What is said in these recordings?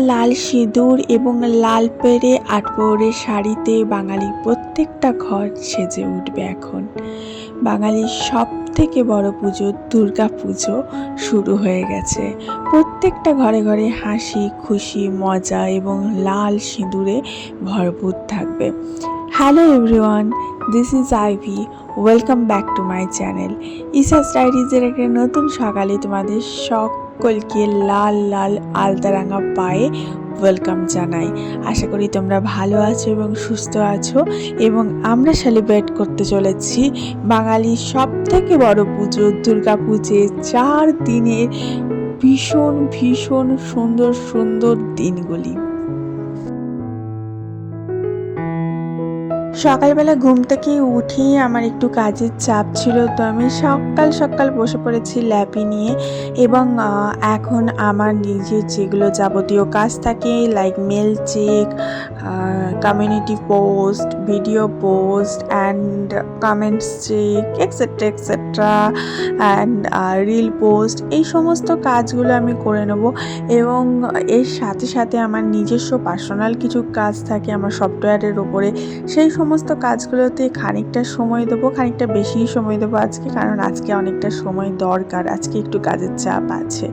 লাল সিঁদুর এবং লাল পেরে আটপৌরে শাড়িতে বাঙালির প্রত্যেকটা ঘর সেজে উঠবে এখন। বাঙালির সব থেকে বড় পুজো দুর্গা পুজো শুরু হয়ে গেছে। প্রত্যেকটা ঘরে ঘরে হাসি, খুশি, মজা এবং লাল সিঁদুরে ভরপুর থাকবে। Hello everyone this is Ivy welcome back to my channel ইসাস ডায়েরিজের একটা নতুন সকালে তোমাদের সকলকে লাল লাল আলতারাঙা পায়ে ওয়েলকাম জানাই। আশা করি তোমরা ভালো আছো এবং সুস্থ আছো এবং আমরা সেলিব্রেট করতে চলেছি বাঙালির সব থেকে বড় পুজো দুর্গা পুজো চার দিনের ভীষণ ভীষণ সুন্দর সুন্দর দিনগুলি। সকালবেলা ঘুম থেকে উঠেই আমার একটু কাজের চাপ ছিল, তো আমি সকাল সকাল বসে পড়েছি ল্যাপি নিয়ে এবং এখন আমার নিজের যেগুলো যাবতীয় কাজ থাকে like mail check community post video post and comments check etcetera etcetera and reel post এই সমস্ত কাজগুলো আমি করে নেব। এবং এর সাথে সাথে আমার নিজস্ব পার্সোনাল কিছু কাজ থাকে আমার সফটওয়্যারের ওপরে সেই সমস্ত কাজগুলোতে খানিকটা সময় দেবো, খানিকটা বেশি সময় দেবো আজকে, কারণ আজকে অনেকটা সময় দরকার, আজকে একটু কাজের চাপ আছে।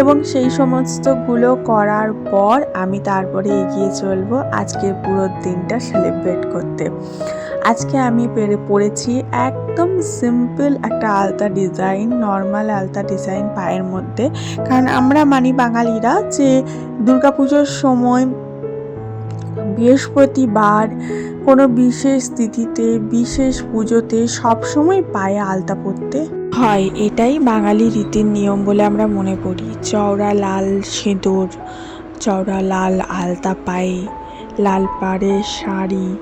এবং সেই সমস্তগুলো করার পর আমি তারপরে এগিয়ে চলবো আজকের পুরো দিনটা সেলিব্রেট করতে। আজকে আমি পেরে পড়েছি একদম সিম্পল একটা আলতা ডিজাইন নর্মাল আলতা ডিজাইন পায়ের মধ্যে। কারণ আমরা মানি বাঙালিরা যে দুর্গাপুজোর সময় বৃহস্পতিবার কোনো বিশেষ তিথিতে, বিশেষ পুজোতে সবসময় পায়ে আলতা পরতে হয়। এটাই বাঙালি রীতির নিয়ম বলে আমরা মনে করি। চওড়া লাল সিঁদুর, চওড়া লাল আলতা পায়ে লাল পাড়ে শাড়ি,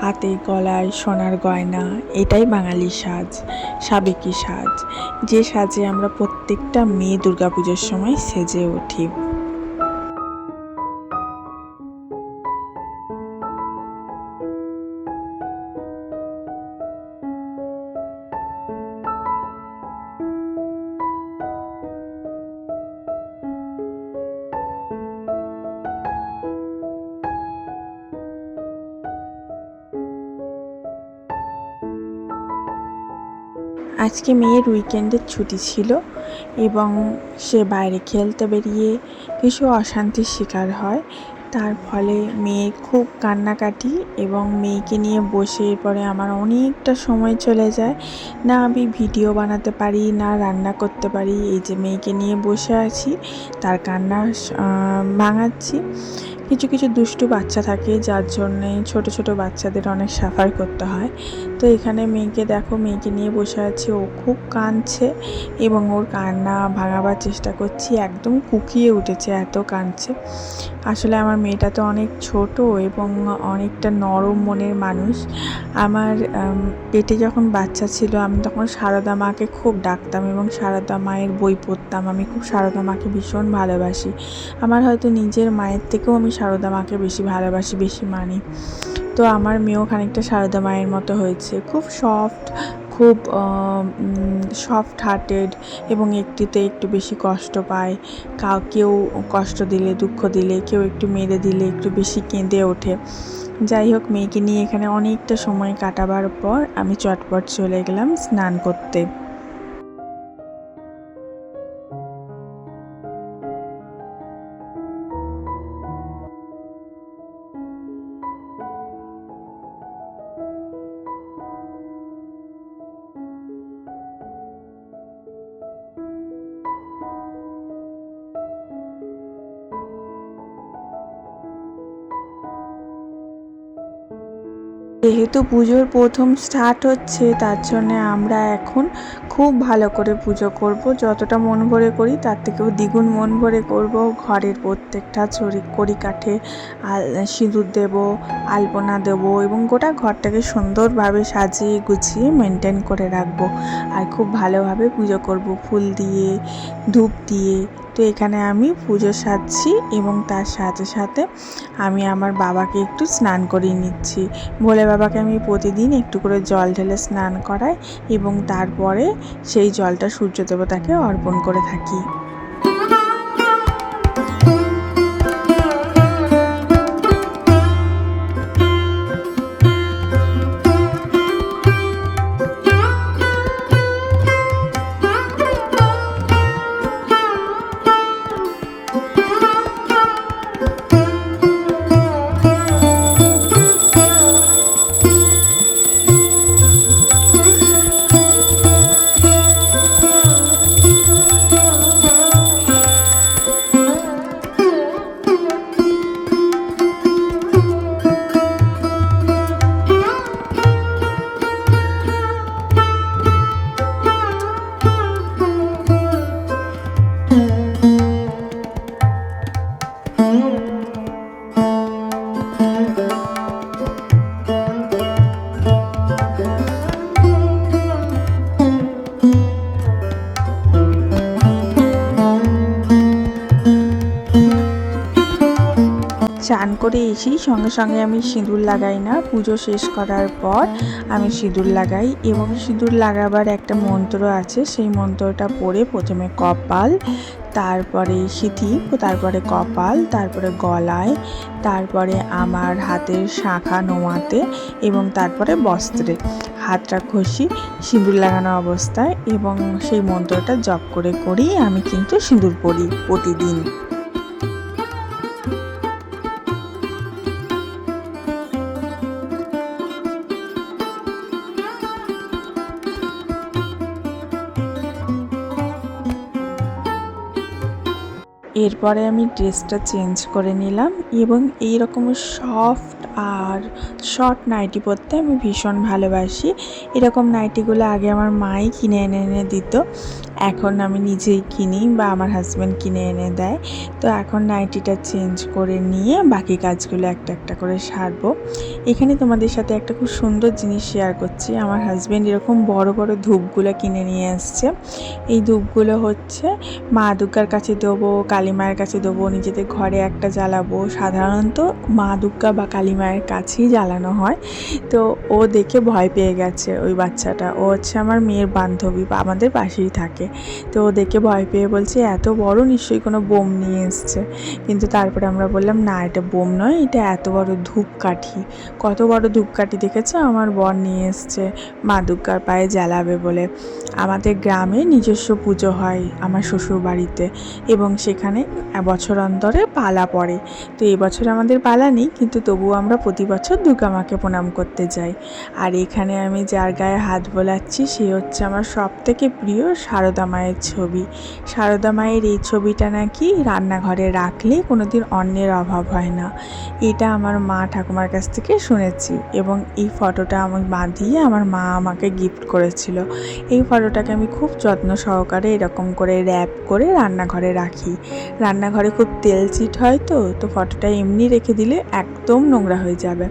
হাতে গলায় সোনার গয়না, এটাই বাঙালি সাজ সাবেকি সাজ? যে সাজে আমরা প্রত্যেকটা মেয়ে দুর্গাপুজোর সময় সেজে উঠি। আজকে মেয়ের উইকেন্ডের ছুটি ছিল এবং সে বাইরে খেলতে বেরিয়ে কিছু অশান্তির শিকার হয়। তার ফলে মেয়ে খুব কান্নাকাটি এবং মেয়েকে নিয়ে বসে এরপরে আমার অনেকটা সময় চলে যায়। না আমি ভিডিও বানাতে পারি, না রান্না করতে পারি, এই যে মেয়েকে নিয়ে বসে আছি, তার কান্না ভাঙাচ্ছি। কিছু কিছু দুষ্টু বাচ্চা থাকে, যার জন্যে ছোট ছোট বাচ্চাদের অনেক সাফার করতে হয়। তো এখানে মেয়েকে দেখো, মেয়েকে নিয়ে বসে আছে। ও খুব কাঁদছে এবং ওর কান্না ভাঙাবার চেষ্টা করছি, একদম কুকিয়ে উঠেছে, এত কাঁদছে। আসলে আমার মেয়েটা তো অনেক ছোট এবং অনেকটা নরম মনের মানুষ। আমার পেটে যখন বাচ্চা ছিল, আমি তখন সারদা মাকে খুব ডাকতাম এবং সারদা মায়ের বই পড়তাম। আমি খুব সারদা মাকে ভীষণ ভালোবাসি। আমার হয়তো নিজের মায়ের থেকেও আমি সারদা মাকে বেশি ভালোবাসি, বেশি মানি। তো আমার মেয়েও খানিকটা সারদা মায়ের মতো হয়েছে। খুব সফট খুব সফট হার্টেড এবং একটিতে একটু বেশি কষ্ট পায়। কা, কেউ কষ্ট দিলে, দুঃখ দিলে, কেউ একটু মেরে দিলে, একটু বেশি কেঁদে ওঠে। যাই হোক, মেয়েকে নিয়ে এখানে অনেকটা সময় কাটাবার পর আমি চটপট চলে গেলাম স্নান করতে। যেহেতু পুজোর প্রথম স্টার্ট হচ্ছে, তার জন্য আমরা এখন খুব ভালো করে পুজো করব। যতটা মন ভরে করি, তার থেকেও দ্বিগুণ মন ভরে করব। ঘরের প্রত্যেকটা চড়ি কড়ি কাঠে আল, সিঁদুর দেব, আলপনা দেব এবং গোটা ঘরটাকে সুন্দরভাবে সাজিয়ে গুছিয়ে মেনটেন করে রাখব। আর খুব ভালোভাবে পুজো করব। ফুল দিয়ে, ধূপ দিয়ে তো এখানে আমি পুজো সাজছি এবং তার সাথে সাথে আমি আমার বাবাকে একটু স্নান করিয়ে নিচ্ছি। ভোলে বাবাকে আমি প্রতিদিন একটু করে জল ঢেলে স্নান করাই এবং তারপরে সেই জলটা সূর্য দেবতাকে অর্পণ করে থাকি। চান করে এসি সঙ্গে সঙ্গে আমি সিঁদুর লাগাই না। পুজো শেষ করার পর আমি সিঁদুর লাগাই এবং সিঁদুর লাগাবার একটা মন্ত্র আছে, সেই মন্ত্রটা পড়ে প্রথমে কপাল, তারপরে সিথি, তারপরে কপাল, তারপরে গলায়, তারপরে আমার হাতের শাখা নোয়াতে এবং তারপরে বস্ত্রে। হাতটা ঘষি সিঁদুর লাগানো অবস্থায় এবং সেই মন্ত্রটা জপ করে করেই আমি কিন্তু সিঁদুর পরি প্রতিদিন। এরপরে আমি ড্রেসটা চেঞ্জ করে নিলাম এবং এই রকম সফট আর শর্ট নাইটি পরতে আমি ভীষণ ভালোবাসি। এরকম নাইটিগুলো আগে আমার মাই কিনে এনে এনে দিত। এখন আমি নিজেই কিনি বা আমার হাজব্যান্ড কিনে এনে দেয়। তো এখন নাইটিটা চেঞ্জ করে নিয়ে বাকি কাজগুলো একটা একটা করে সারবো। এখানে তোমাদের সাথে একটা খুব সুন্দর জিনিস শেয়ার করছি। আমার হাজব্যান্ড এরকম বড় বড় ধূপগুলো কিনে নিয়ে এসছে এই ধূপগুলো হচ্ছে মা দুর্গার কাছে দেবো কালী মায়ের কাছে দেবো, নিজেদের ঘরে একটা জ্বালাবো। সাধারণত মা দুর্গা বা কালী মায়ের কাছেই জ্বালানো হয়। তো ও দেখে ভয় পেয়ে গেছে ওই বাচ্চাটা। ও হচ্ছে আমার মেয়ের বান্ধবী, বা আমাদের পাশেই থাকে। তো দেখে ভয় পেয়ে বলছে, এত বড় নিশ্চয়ই কোনো বোম নিয়ে এসছে। কিন্তু তারপরে আমরা বললাম, না, এটা বোম নয়, এটা এত বড় ধূপকাঠি। কত বড় ধূপকাঠি দেখেছ? আমার বর নিয়ে এসছে, মা দুর্গার পায়ে জ্বালাবে বলে। আমাদের গ্রামে নিজস্ব পুজো হয় আমার শ্বশুর বাড়িতে এবং সেখানে বছর অন্তরে পালা পড়ে। তো এবছর আমাদের পালা নেই, কিন্তু তবুও আমরা প্রতি বছর দুর্গা মাকে প্রণাম করতে যাই। আর এখানে আমি যার গায়ে হাত বোলাচ্ছি, সে হচ্ছে আমার সব থেকে প্রিয় সারদা মায়ের ছবি। সারদা মায়ের এই ছবিটা নাকি রান্নাঘরে রাখলে কোনো দিন অন্নের অভাব হয় না। এটা আমার মা ঠাকুমার কাছ থেকে শুনেছি এবং এই ফটোটা আমি বাঁধিয়ে আমার মা আমাকে গিফট করেছিল। এই ফটোটাকে আমি খুব যত্ন সহকারে এরকম করে র্যাপ করে রান্নাঘরে রাখি। রান্নাঘরে খুব তেল চিট হয় তো তো ফটোটা এমনি রেখে দিলে একদম নোংরা হয়ে যাবে।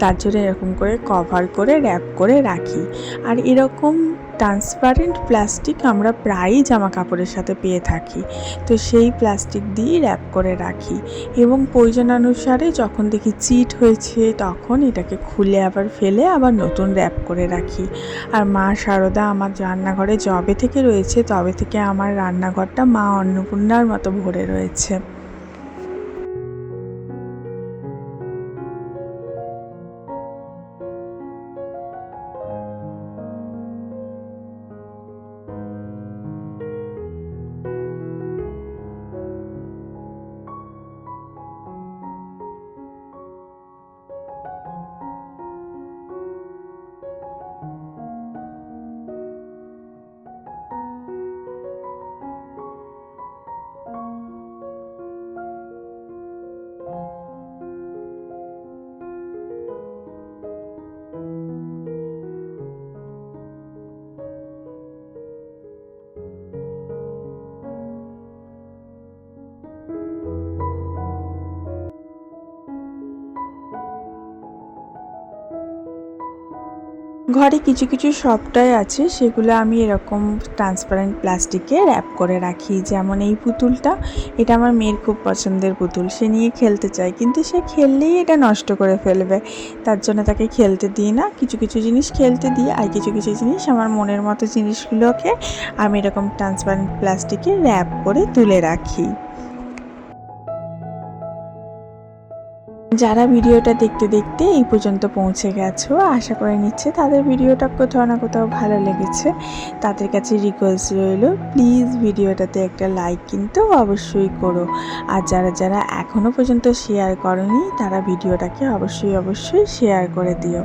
তার জন্য এরকম করে কভার করে র্যাপ করে রাখি। আর এরকম ট্রান্সপারেন্ট প্লাস্টিক আমরা প্রায়ই জামা কাপড়ের সাথে পেয়ে থাকি। তো সেই প্লাস্টিক দিয়েই র্যাপ করে রাখি এবং প্রয়োজনানুসারে যখন দেখি চিট হয়েছে তখন এটাকে খুলে আবার ফেলে আবার নতুন র্যাপ করে রাখি। আর মা শারদা আমার রান্নাঘরে যবে থেকে রয়েছে তবে থেকে আমার রান্নাঘরটা মা অন্নপূর্ণার মতো ভরে রয়েছে। ঘরে কিছু কিছু সবটাই আছে, সেগুলো আমি এরকম ট্রান্সপারেন্ট প্লাস্টিকে র্যাপ করে রাখি। যেমন এই পুতুলটা, এটা আমার মেয়ের খুব পছন্দের পুতুল। সে নিয়ে খেলতে চায়, কিন্তু সে খেললেই এটা নষ্ট করে ফেলবে। তার জন্য তাকে খেলতে দিই না। কিছু কিছু জিনিস খেলতে দিই, আর কিছু কিছু জিনিস আমার মনের মতো জিনিসগুলোকে আমি এরকম ট্রান্সপারেন্ট প্লাস্টিকে র্যাপ করে তুলে রাখি। যারা ভিডিওটা দেখতে দেখতে এই পর্যন্ত পৌঁছে গেছো, আশা করে নিচ্ছে তাদের ভিডিওটা কোথাও না কোথাও ভালো লেগেছে। তাদের কাছে রিকোয়েস্ট রইল প্লিজ ভিডিওটাতে একটা লাইক কিন্তু অবশ্যই করো। আর যারা যারা এখনও পর্যন্ত শেয়ার করনি, তারা ভিডিওটাকে অবশ্যই অবশ্যই শেয়ার করে দিও।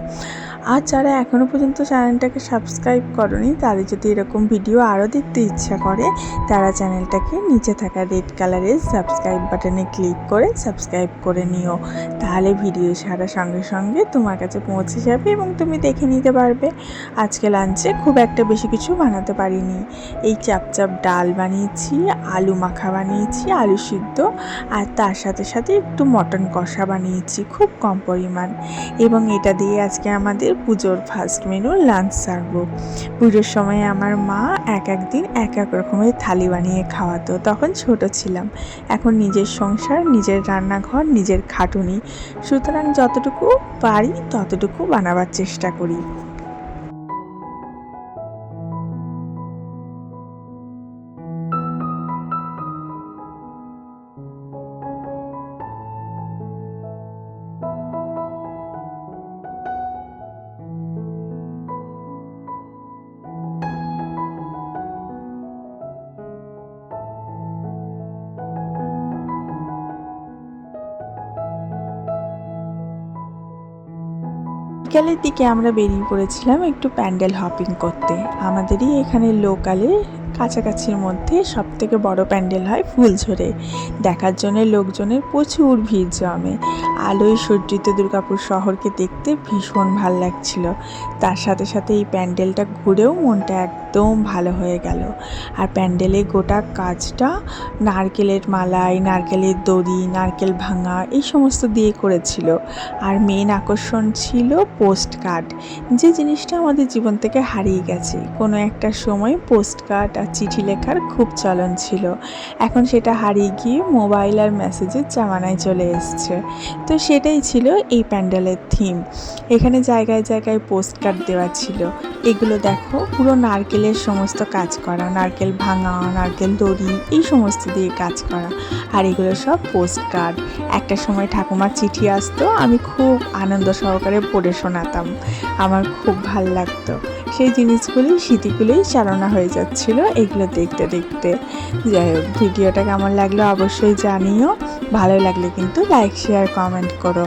আর যারা এখনও পর্যন্ত চ্যানেলটাকে সাবস্ক্রাইব করনি, তাদের যদি এরকম ভিডিও আরও দেখতে ইচ্ছা করে, তারা চ্যানেলটাকে নিচে থাকা রেড কালারের সাবস্ক্রাইব বাটনে ক্লিক করে সাবস্ক্রাইব করে নিও। তাহলে ভিডিও ছাড়ার সঙ্গে সঙ্গে তোমার কাছে পৌঁছে যাবে এবং তুমি দেখে নিতে পারবে। আজকে লাঞ্চে খুব একটা বেশি কিছু বানাতে পারিনি। এই চাপ চাপ ডাল বানিয়েছি, আলু মাখা বানিয়েছি, আলু সিদ্ধ, আর তার সাথে সাথে একটু মটন কষা বানিয়েছি, খুব কম পরিমাণ। এবং এটা দিয়ে আজকে আমাদের আজকের পুজোর ফার্স্ট মেনু লাঞ্চ সার্ভ। পুজোর সময় আমার মা এক এক দিন এক এক রকমের থালি বানিয়ে খাওয়াতো, তখন ছোট ছিলাম। এখন নিজের সংসার, নিজের রান্নাঘর, নিজের খাটুনি। সুতরাং যতটুকু পারি ততটুকু বানাবার চেষ্টা করি। বিকালের দিকে আমরা বেরিয়ে পড়েছিলাম একটু প্যান্ডেল হপিং করতে। আমাদেরই এখানে লোকালে কাছাকাছির মধ্যে সব থেকে বড় প্যান্ডেল হয় ফুলঝরে। দেখার জন্য লোকজনের প্রচুর ভিড় জমে। আলোয় সজ্জিত দুর্গাপুর শহরকে দেখতে ভীষণ ভালো লাগছিল। তার সাথে সাথে এই প্যান্ডেলটা ঘুরেও মনটা একদম ভালো হয়ে গেল। আর প্যান্ডেলের গোটা কাজটা নারকেলের মালাই, নারকেলের দড়ি, নারকেল ভাঙা এই সমস্ত দিয়ে করেছিল। আর মেন আকর্ষণ ছিল পোস্ট কার্ড যে জিনিসটা আমাদের জীবন থেকে হারিয়ে গেছে। কোনো একটা সময় পোস্ট কার্ড আর চিঠি লেখার খুব চলন ছিল। এখন সেটা হারিয়ে গিয়ে মোবাইল আর মেসেজের জামানায় চলে এসছে। তো সেটাই ছিল এই প্যান্ডেলের থিম এখানে জায়গায় জায়গায় পোস্ট কার্ড দেওয়া ছিল। এগুলো দেখো, পুরো নারকেলের সমস্ত কাজ করা, নারকেল ভাঙা, নারকেল দড়ি, এই সমস্ত দিয়ে কাজ করা। আর এগুলো সব পোস্ট কার্ড একটা সময় ঠাকুমার চিঠি আসতো, আমি খুব আনন্দ সহকারে পড়ে শোনাতাম। আমার খুব ভালো লাগতো। সেই জিনিসগুলি স্মৃতিগুলোই চালনা হয়ে যাচ্ছিল এগুলো দেখতে দেখতে। যাই হোক, ভিডিওটা কেমন লাগল অবশ্যই জানিও। ভালো লাগলে কিন্তু লাইক শেয়ার কমেন্ট করো।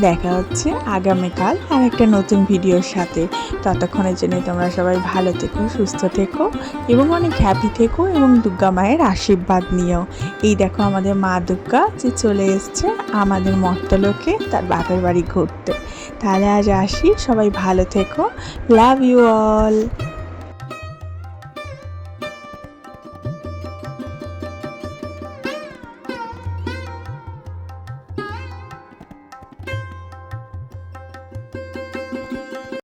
দেখা হচ্ছে আগামীকাল আর একটা নতুন ভিডিওর সাথে। ততক্ষণের জন্য তোমরা সবাই ভালো থেকো, সুস্থ থেকো এবং অনেক হ্যাপি থেকো এবং দুর্গা মায়ের আশীর্বাদ নিও। এই দেখো আমাদের মা দুর্গা যে চলে এসছে আমাদের মর্তলোকে তার বাপের বাড়ি ঘুরতে। তাহলে আজ আসি। সবাই ভালো থেকো। Love you all